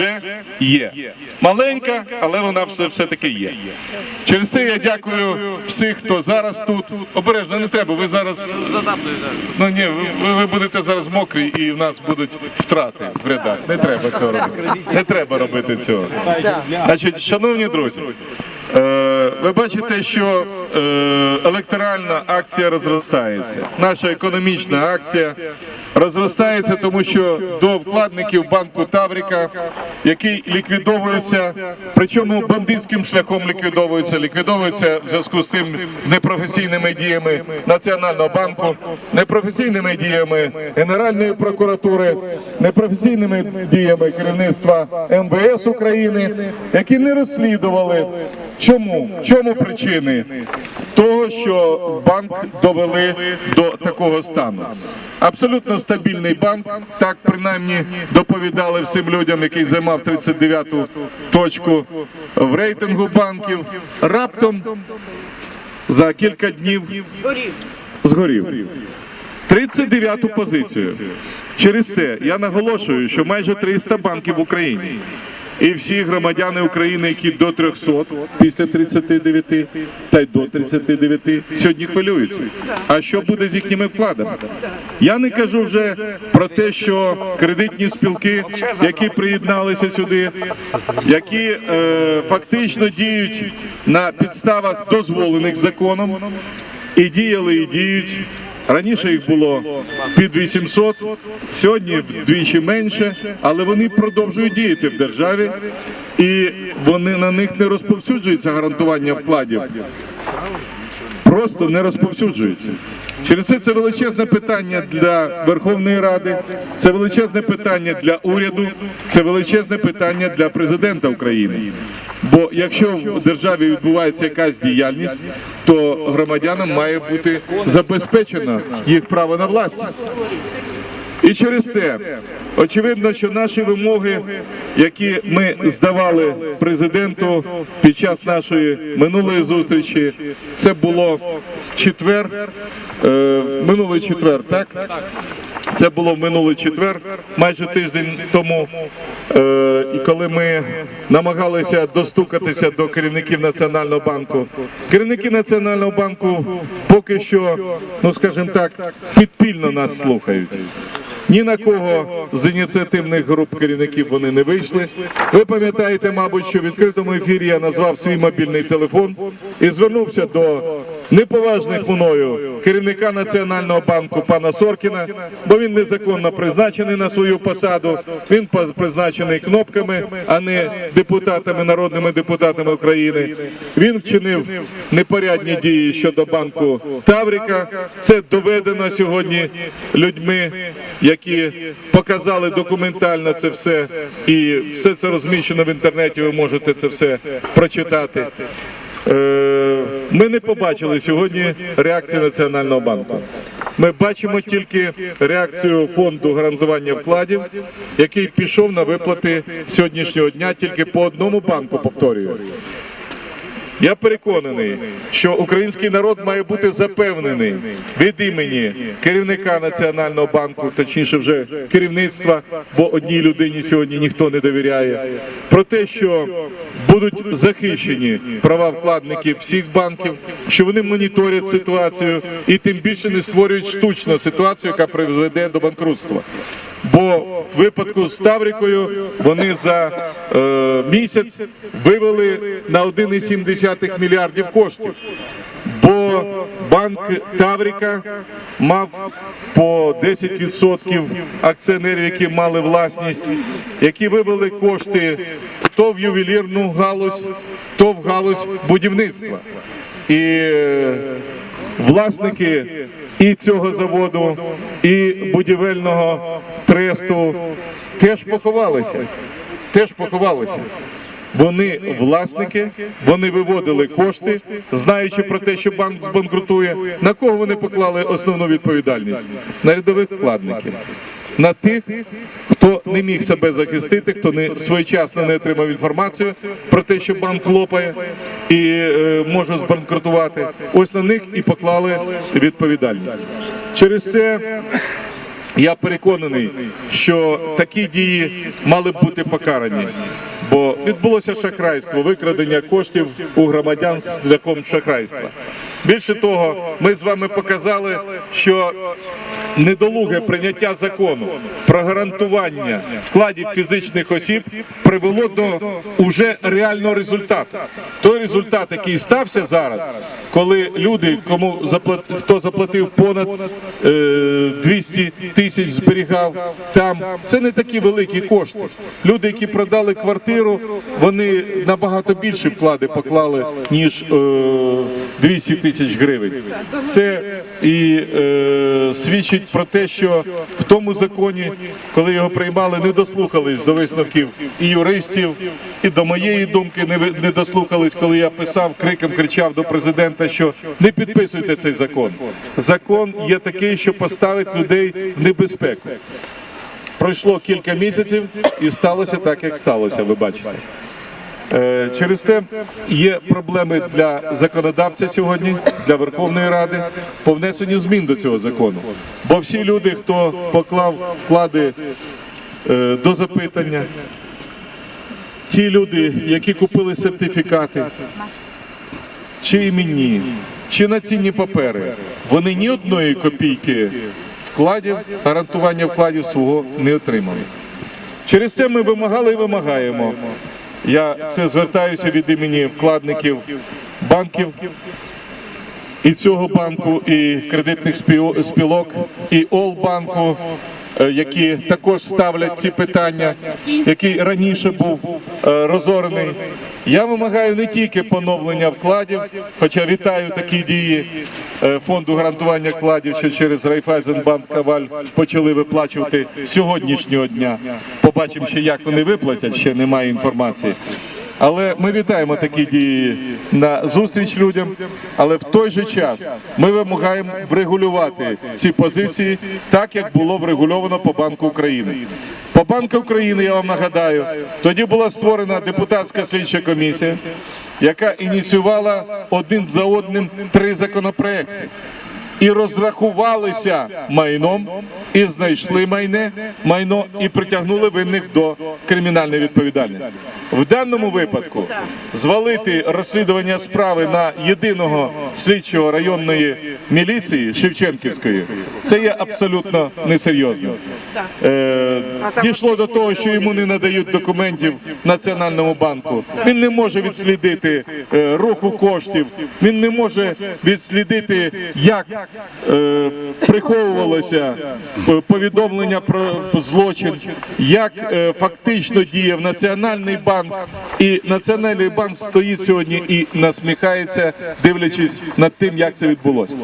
вже є. Маленька, але вона все, все-таки є. Через це я дякую всіх, хто зараз тут. Обережно не треба. Ви зараз ну ні, ви, ви будете зараз мокрі і в нас будуть втрати в рядах. Не треба цього робити. Не треба робити цього. Значить, шановні друзі. Е, Ви бачите, що е, електоральна акція розростається. Наша економічна акція розростається, тому що до вкладників банку Таврика, який ліквідовується, причому бандитським шляхом ліквідовується, ліквідовується в зв'язку з тим непрофесійними діями Національного банку, непрофесійними діями Генеральної прокуратури, непрофесійними діями керівництва МВС України, які не розслідували. Чому? Чому причини? Того, що банк довели до такого стану. Абсолютно стабільний банк, так принаймні доповідали всім людям, який займав 39-ту точку в рейтингу банків. Раптом за кілька днів згорів. 39-ту позицію. Через це я наголошую, що майже 300 банків в Україні. І всі громадяни України, які до 300 після 39 та й до 39 сьогодні хвилюються. А що буде з їхніми вкладами? Я не кажу вже про те, що кредитні спілки, які приєдналися сюди, які е, фактично діють на підставах дозволених законом, і діяли, і діють. Раніше їх було під 800, сьогодні вдвічі менше, але вони продовжують діяти в державі, і вони на них не розповсюджується гарантування вкладів. Просто не розповсюджується. Через це це величезне питання для Верховної Ради, це величезне питання для уряду, це величезне питання для президента України. Бо якщо в державі відбувається якась діяльність, то громадянам має бути забезпечено їх право на власність. І через це очевидно, що наші вимоги, які ми здавали президенту під час нашої минулої зустрічі, це було четвер, е, минулий четвер, так? Це було минулий четвер, майже тиждень тому. Е, і коли ми намагалися достукатися до керівників Національного банку, керівники Національного банку поки що, ну скажімо так, підпільно нас слухають. Ні на кого з ініціативних груп керівників вони не вийшли. Ви пам'ятаєте, мабуть, що в відкритому ефірі я назвав свій мобільний телефон і звернувся до неповажних мною керівника Національного банку пана Соркіна, бо він незаконно призначений на свою посаду. Він призначений кнопками, а не депутатами, народними депутатами України. Він вчинив непорядні дії щодо банку Таврика. Це доведено сьогодні людьми, які показали документально це все, і все це розміщено в інтернеті. Ви можете це все прочитати. Е, Ми не побачили сьогодні реакції Національного банку. Ми бачимо тільки реакцію фонду гарантування вкладів, який пішов на виплати сьогоднішнього дня тільки по одному банку. Повторюю. Я переконаний, що український народ має бути запевнений від імені керівника Національного банку, точніше вже керівництва, бо одній людині сьогодні ніхто не довіряє, про те, що будуть захищені права вкладників всіх банків, що вони моніторять ситуацію і тим більше не створюють штучну ситуацію, яка приведе до банкрутства. Бо в випадку з Таврикою вони за е, місяць вивели на 1,7 мільярдів коштів. Бо банк Таврика мав по 10% акціонерів, які мали власність, які вивели кошти то в ювелірну галузь, то в галузь будівництва. І е, власники і цього заводу, і будівельного тресту теж поховалися. Теж поховалися. Вони власники, вони виводили кошти, знаючи про те, що банк збанкрутує. На кого вони поклали основну відповідальність? На рядових вкладників. На тих, хто не міг себе захистити, хто не своєчасно не отримав інформацію про те, що банк лопає і е, може збанкрутувати. Ось на них і поклали відповідальність. Через це Я переконаний, що такі дії мали б бути покарані, бо відбулося шахрайство, викрадення коштів у громадян шляхом шахрайства. Більше того, ми з вами показали, що недолуге прийняття закону про гарантування вкладів фізичних осіб привело до уже реального результату. Той результат, який стався зараз, коли люди, кому заплат... хто заплатив понад е, 200 тисяч, зберігав там, це не такі великі кошти. Люди, які продали квартиру, вони набагато більше вклади поклали ніж е, 200 тисяч гривень. Це і е, свідчить про те, що в тому законі, коли його приймали, не дослухались до висновків і юристів, і до моєї думки не, дослухались, коли я писав криком, кричав до президента, що не підписуйте цей закон. Закон є такий, що поставить людей в небезпеку. Пройшло кілька місяців і сталося так, як сталося. Ви бачите. Е, Через те є проблеми для законодавця сьогодні, для Верховної Ради по внесенню змін до цього закону. Бо всі люди, хто поклав вклади е, до запитання, ті люди, які купили сертифікати, чи іменні, чи на цінні папери, вони ні одної копійки вкладів, гарантування вкладів свого не отримали. Через це ми вимагали і вимагаємо. Я це звертаюся від імені вкладників банків і цього банку, і кредитних спілок, і Олбанку, які також ставлять ці питання, який раніше був е, розорений. Я вимагаю не тільки поновлення вкладів, хоча вітаю такі дії е, фонду гарантування вкладів, що через Райфайзенбанк Каваль почали виплачувати сьогоднішнього дня. Побачимо ще, як вони виплатять, ще немає інформації. Але ми вітаємо такі дії на зустріч людям. Але в той же час ми вимагаємо врегулювати ці позиції так, як було врегульовано по Банку України. По Банку України, я вам нагадаю, тоді була створена депутатська слідча комісія, яка ініціювала один за одним три законопроекти. І розрахувалися майном, і знайшли майне, майно, і притягнули винних до кримінальної відповідальності. В даному випадку звалити розслідування справи на єдиного слідчого районної міліції Шевченківської це є абсолютно несерйозно. Е, дійшло до того, що йому не надають документів Національному банку. Він не може відслідити е, руху коштів, він не може відслідити, як е, приховувалося повідомлення про злочин, як е, фактично діяв Національний банк. І Національний банк стоїть сьогодні і насміхається, дивлячись над тим, як це відбулося.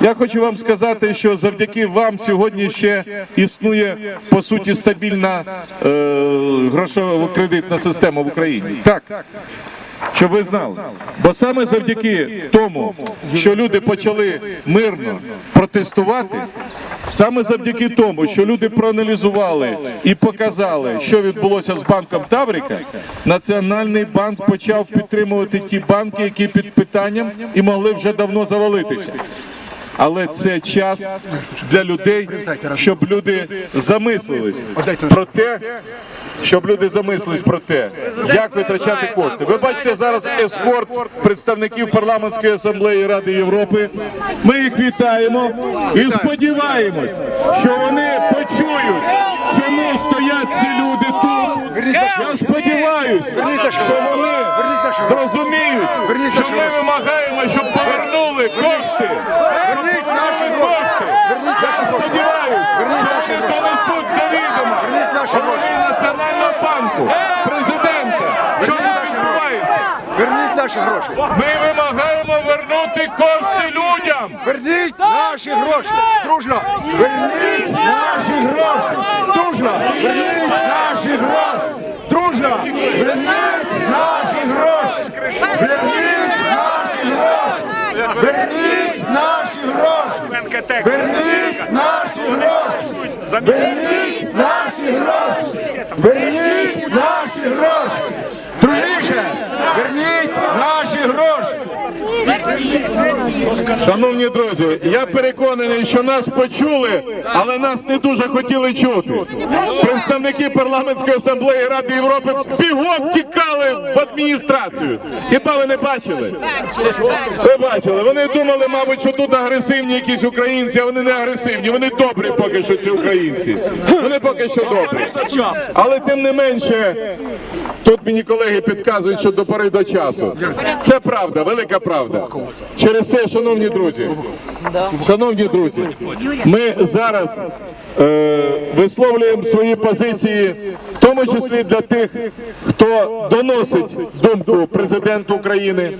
Я хочу вам сказати, що завдяки вам сьогодні ще існує по суті стабільна е, грошово-кредитна система в Україні. Так. Щоб ви знали, бо саме завдяки тому, що люди почали мирно протестувати, саме завдяки тому, що люди проаналізували і показали, що відбулося з банком Таврика, Національний банк почав підтримувати ті банки, які під питанням і могли вже давно завалитися. Але це час для людей, щоб люди замислились про те, щоб люди замислились про те, як витрачати кошти. Ви бачите зараз ескорт представників парламентської асамблеї Ради Європи. Ми їх вітаємо і сподіваємось, що вони почують, чому стоять ці люди тут. Я сподіваюся, що вони зрозуміють, що ми вимагаємо, щоб повернули кошти. Верніть наші! Кошти. Верніть наші наші вони донесуть до відома Верніть наші голови Національного банку, президента, що відбувається. Верніть наші гроші! Ми вимагаємо вернути кошти людям. Верніть наші гроші! Дружно! Верніть наші гроші! Дружно! Верніть наші гроші! Дружно! Верніть наші гроші! Верніть! Верніть наші гроші! Верніть наші гроші! Верніть наші гроші! Верніть наші гроші! Дружище, верніть наші гроші! Шановні друзі, я переконаний, що нас почули, але нас не дуже хотіли чути. Представники парламентської асамблеї Ради Європи бігом тікали в адміністрацію. Хіба ви не бачили? Ви бачили. Вони думали, мабуть, що тут агресивні якісь українці, а вони не агресивні. Вони добрі поки що ці українці. Вони поки що добрі. Але тим не менше, тут мені колеги підказують, що до пори до часу. Це правда, велика правда. Через це, шановні друзі, шановні друзі, ми зараз е, висловлюємо свої позиції, в тому числі для тих, хто доносить думку президенту України.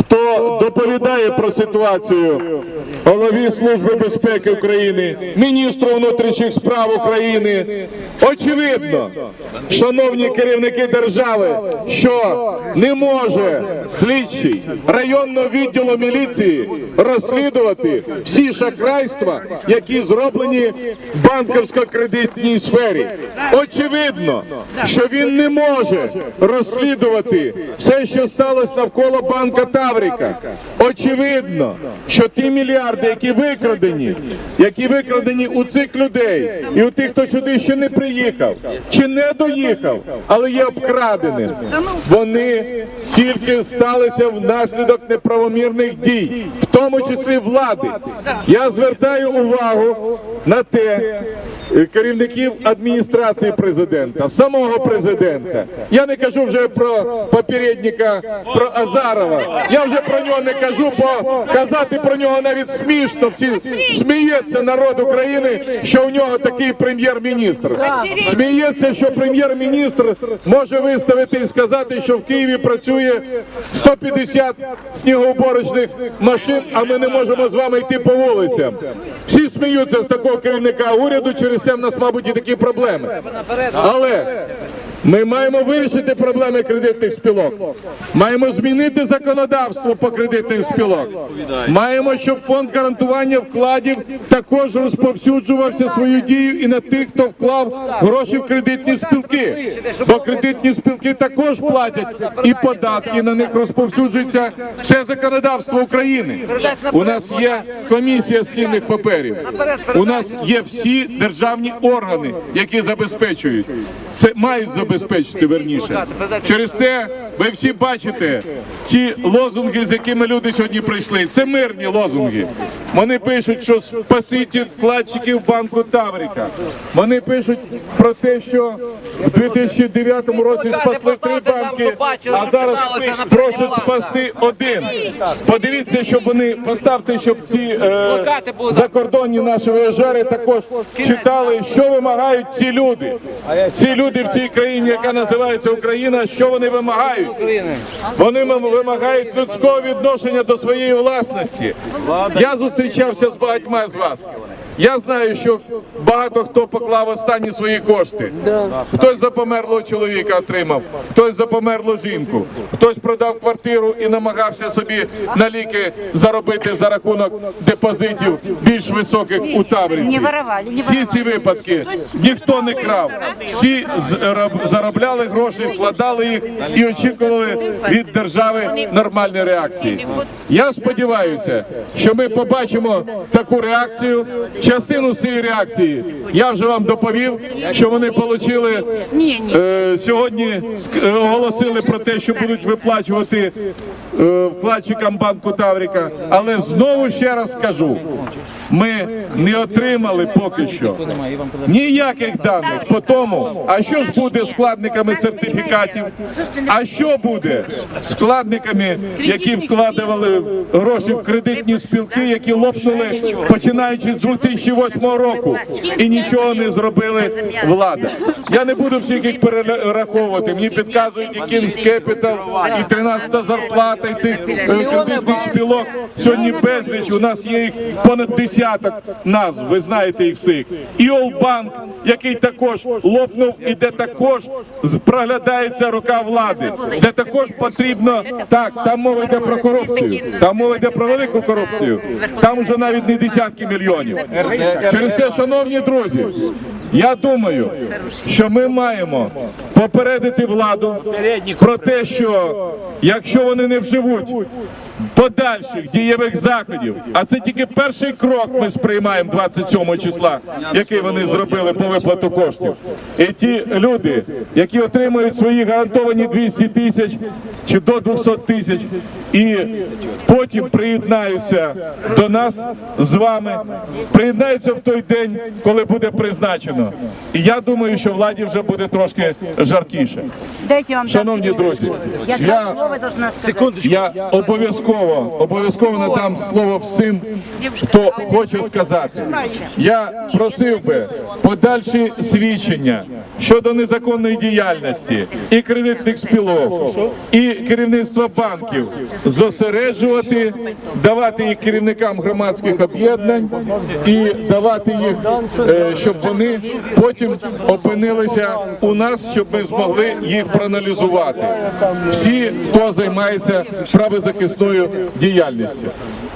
Хто доповідає про ситуацію голові Служби безпеки України, міністру внутрішніх справ України? Очевидно, шановні керівники держави, що не може слідчий районного відділу міліції розслідувати всі шахрайства, які зроблені в банківсько-кредитній сфері. Очевидно, що він не може розслідувати все, що сталося навколо банка Таврика. Очевидно, що ті мільярди, які викрадені, які викрадені у цих людей і у тих, хто сюди ще не приїхав чи не доїхав, але є обкраденим, вони тільки сталися внаслідок неправомірних дій, в тому числі влади. Я звертаю увагу на те, е, керівників адміністрації президента, самого президента. Я не кажу вже про попередника, про Азарова. Я вже про нього не кажу, бо казати про нього навіть смішно. Всі сміється народ України, що у нього такий прем'єр-міністр. Сміється, що прем'єр-міністр може виставити і сказати, що в Києві працює 150 снігоуборочних машин, а ми не можемо з вами йти по вулицям. Всі сміються з такого керівника уряду, через це в нас, мабуть, і такі проблеми. Але ми маємо вирішити проблеми кредитних спілок. Маємо змінити законодавство по кредитних спілок. Маємо, щоб фонд гарантування вкладів також розповсюджувався свою дію і на тих, хто вклав гроші в кредитні спілки. Бо кредитні спілки також платять і податки на них розповсюджується все законодавство України. У нас є комісія з цінних паперів. У нас є всі державні органи, які забезпечують. Це мають забезпечити верніше. Через це ви всі бачите ті лозунги, з якими люди сьогодні прийшли. Це мирні лозунги. Вони пишуть, що спасіть вкладчиків банку Таврика. Вони пишуть про те, що в 2009 році спасли три банки, а зараз просять спасти один. Подивіться, щоб вони поставте, щоб ці е, закордонні наші вояжари також читали, що вимагають ці люди. Ці люди в цій країні, яка називається Україна, що вони вимагають? Вони вимагають людського відношення до своєї власності. Я зустрічався з багатьма з вас. Я знаю, що багато хто поклав останні свої кошти. Хтось за померлого чоловіка отримав, хтось за померлу жінку, хтось продав квартиру і намагався собі на ліки заробити за рахунок депозитів більш високих у Тавриці. Всі ці випадки ніхто не крав. Всі заробляли гроші, вкладали їх і очікували від держави нормальної реакції. Я сподіваюся, що ми побачимо таку реакцію. Частину цієї реакції я вже вам доповів, що вони отримали. Е, сьогодні е, оголосили про те, що будуть виплачувати е, вкладчикам банку Тавріка, Але знову ще раз скажу: ми не отримали поки що ніяких даних по тому, а що ж буде складниками сертифікатів, а що буде складниками, які вкладували гроші в кредитні спілки, які лопнули починаючи з 2008 року, і нічого не зробили влада. Я не буду всіх їх перераховувати. Мені підказують і King's Capital, і 13-та зарплата, і цих е, кредитних спілок. Сьогодні безліч. У нас є їх понад десяток назв. Ви знаєте їх всіх. І Олбанк, який також лопнув, і де також проглядається рука влади, де також потрібно так. Там мова йде про корупцію. Там мова йде про велику корупцію. Там вже навіть не десятки мільйонів. Через це, шановні друзі, я думаю, що ми маємо попередити владу про те, що якщо вони не вживуть подальших дієвих заходів. А це тільки перший крок ми сприймаємо 27 числа, який вони зробили по виплату коштів. І ті люди, які отримують свої гарантовані 200 тисяч чи до 200 тисяч, і потім приєднаються до нас з вами, приєднаються в той день, коли буде призначено. І я думаю, що владі вже буде трошки жаркіше. Дайте вам Шановні друзі, Я, я- я... обов'язково обов'язково надам слово всім, хто хоче сказати. Я просив би подальші свідчення щодо незаконної діяльності і кредитних спілок, і керівництва банків зосереджувати, давати їх керівникам громадських об'єднань і давати їх, е, щоб вони потім опинилися у нас, щоб ми змогли їх проаналізувати. Всі, хто займається правозахисною діяльністю.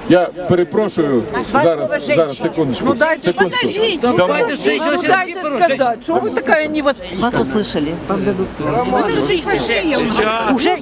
Я перепрошую зараз, зараз секундочку. Ну, дайте, секундочку. Давайте женщина Ну дайте сказать, что вы такая не вот... Вас услышали. Уже